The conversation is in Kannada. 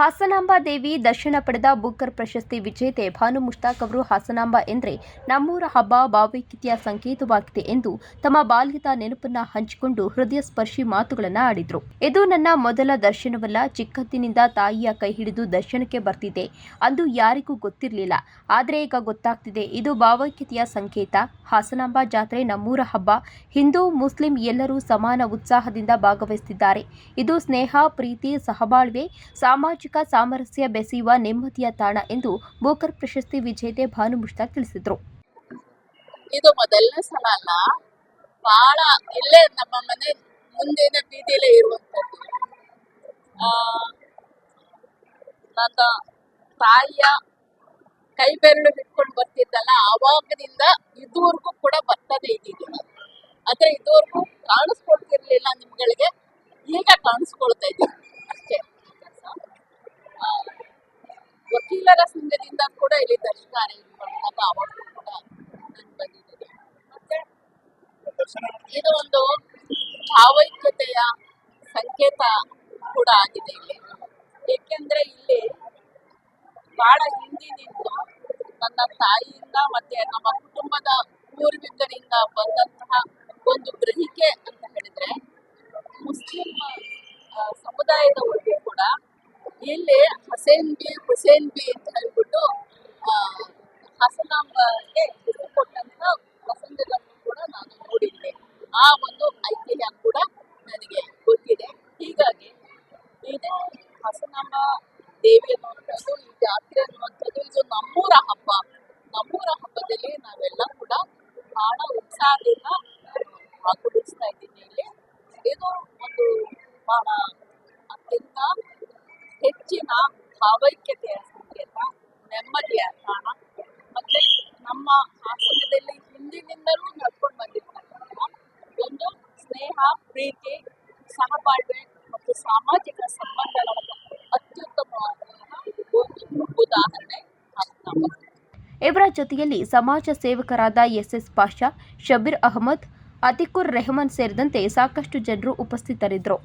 ಹಾಸನಾಂಬ ದೇವಿ ದರ್ಶನ ಪಡೆದ ಬುಕ್ಕರ್ ಪ್ರಶಸ್ತಿ ವಿಜೇತೆ ಭಾನು ಮುಷ್ತಾಕ್ ಅವರು ಹಾಸನಾಂಬ ಎಂದರೆ ನಮ್ಮೂರ ಹಬ್ಬ ಭಾವೈಕ್ಯತೆಯ ಸಂಕೇತವಾಗಿದೆ ಎಂದು ತಮ್ಮ ಬಾಲ್ಯದ ನೆನಪನ್ನ ಹಂಚಿಕೊಂಡು ಹೃದಯ ಸ್ಪರ್ಶಿ ಮಾತುಗಳನ್ನು ಆಡಿದರು. ಇದು ನನ್ನ ಮೊದಲ ದರ್ಶನವಲ್ಲ, ಚಿಕ್ಕಂದಿನಿಂದ ತಾಯಿಯ ಕೈ ಹಿಡಿದು ದರ್ಶನಕ್ಕೆ ಬರ್ತಿದ್ದೆ. ಅಂದು ಯಾರಿಗೂ ಗೊತ್ತಿರಲಿಲ್ಲ. ಆದರೆ ಈಗ ಗೊತ್ತಾಗ್ತಿದೆ, ಇದು ಭಾವೈಕ್ಯತೆಯ ಸಂಕೇತ. ಹಾಸನಾಂಬ ಜಾತ್ರೆ ನಮ್ಮೂರ ಹಬ್ಬ. ಹಿಂದೂ, ಮುಸ್ಲಿಂ ಎಲ್ಲರೂ ಸಮಾನ ಉತ್ಸಾಹದಿಂದ ಭಾಗವಹಿಸುತ್ತಿದ್ದಾರೆ ಇದು ಸ್ನೇಹ, ಪ್ರೀತಿ, ಸಹಬಾಳ್ವೆ, ಸಾಮಾಜಿಕ ಸಾಮರಸ್ಯ ಬೆಸೆಯುವ ನೆಮ್ಮದಿಯ ತಾಣ ಎಂದು ಬೋಕರ್ ಪ್ರಶಸ್ತಿ ವಿಜೇತೆ ಭಾನು ಮುಷ್ತಾಕ್ ತಿಳಿಸಿದರು. ಇದು ಮೊದಲನೇ ಸಲ ಅಲ್ಲ. ಬಹಳ ಇಲ್ಲೇ ನಮ್ಮ ಮನೆ ಮುಂದಿನ ಬೀದಿಯಲ್ಲೇ ಇರುವಂತದ್ದು ನನ್ನ ತಾಯಿಯ ಕೈ ಬೆರಳು ಬರ್ತಿದ್ದಲ್ಲ ಆವಾಗದಿಂದ ಇದುವರೆಗೂ ಕೂಡ ಬರ್ತದೆ ಇದ್ದೀನಿ ಆದ್ರೆ ಇದುವರೆಗೂ ಕಾಣಿಸ್ಕೊಳ್ತಿರ್ಲಿಲ್ಲ ನಿಮ್ಗಳಿಗೆ. ಈಗ ಕಾಣಿಸ್ಕೊಳ್ತಾ ಇದ್ದೀನಿ. ವಕೀಲರ ಸಂಘದಿಂದ ಕೂಡ ಇಲ್ಲಿ ದರ್ಶನ ಕೂಡ ಮತ್ತೆ ಇದು ಒಂದು ಭಾವೈಕ್ಯತೆಯ ಸಂಕೇತ ಕೂಡ ಆಗಿದೆ ಇಲ್ಲಿ. ಏಕೆಂದ್ರೆ ಇಲ್ಲಿ ಬಹಳ ಹಿಂದಿನಿಂದ ನನ್ನ ತಾಯಿಯಿಂದ ಮತ್ತೆ ನಮ್ಮ ಕುಟುಂಬದ ಪೂರ್ವಿಕರಿಂದ ಬಂದಂತಹ ಒಂದು ಗ್ರಹಿಕೆ ಅಂತ ಹೇಳಿದ್ರೆ ಮುಸ್ಲಿಂ ಆ, ಸಮುದಾಯದವರಿಗೆ ಕೂಡ ಇಲ್ಲಿ ಹಸೇನ್ ಬಿ, ಹುಸೇನ್ ಬಿ ಅಂತ ಹೇಳ್ಬಿಟ್ಟು ಹಸನಾಂಬಗೆ ಹೆಸರು ಕೊಟ್ಟಂತ ವಸಂತಗಳನ್ನು ಕೂಡ ನಾನು ನೋಡಿದ್ದೆ. ಆ ಒಂದು ಐತಿಹ್ಯ ಕೂಡ ನನಗೆ ಗೊತ್ತಿದೆ. ಹೀಗಾಗಿ ಇದು ಹಸನಾಂಬ ದೇವಿ ಅನ್ನುವಂಥದ್ದು ಈ ಜಾತ್ರೆ ಅನ್ನುವಂಥದ್ದು, ಇದು ನಮ್ಮೂರ ಹಬ್ಬ. ನಮ್ಮೂರ ಹಬ್ಬದಲ್ಲಿ ನಾವೆಲ್ಲ ಕೂಡ ಬಹಳ ಉತ್ಸಾಹದಿಂದ ಭಾಗವಹಿಸ್ತಾ ಇದ್ದೀನಿ ಇಲ್ಲಿ. ಇದು ಒಂದು ಬಹಳ ಅತ್ಯಂತ ಹೆಚ್ಚಿನ ಭಾವೈಕ್ಯತೆಯ ಸಂಕೇತ ನೆಮ್ಮದಿಯ ತಾಣ ಮತ್ತೆ ನಮ್ಮ ಹಾಸನದಲ್ಲಿ ಹಿಂದಿನಿಂದಲೂ ನಡ್ಕೊಂಡು ಬಂದಿರ್ತಕ್ಕಂಥ ಒಂದು ಸ್ನೇಹ, ಪ್ರೀತಿ, ಸಹಬಾಳ್ವೆ ಮತ್ತು ಸಾಮಾಜಿಕ ಸಂಬಂಧಗಳ ಅತ್ಯುತ್ತಮವಾದಂತಹ ಒಂದು ಉದಾಹರಣೆ ಇವರ ಜೊತೆಯಲ್ಲಿ ಸಮಾಜ ಸೇವಕರಾದ ಎಸ್ಎಸ್ ಪಾಷಾ, ಶಬೀರ್ ಅಹಮದ್, ಅತಿಕುರ್ ರೆಹಮಾನ್ ಸೇರಿದಂತೆ ಸಾಕಷ್ಟು ಜನರು ಉಪಸ್ಥಿತರಿದ್ದರು.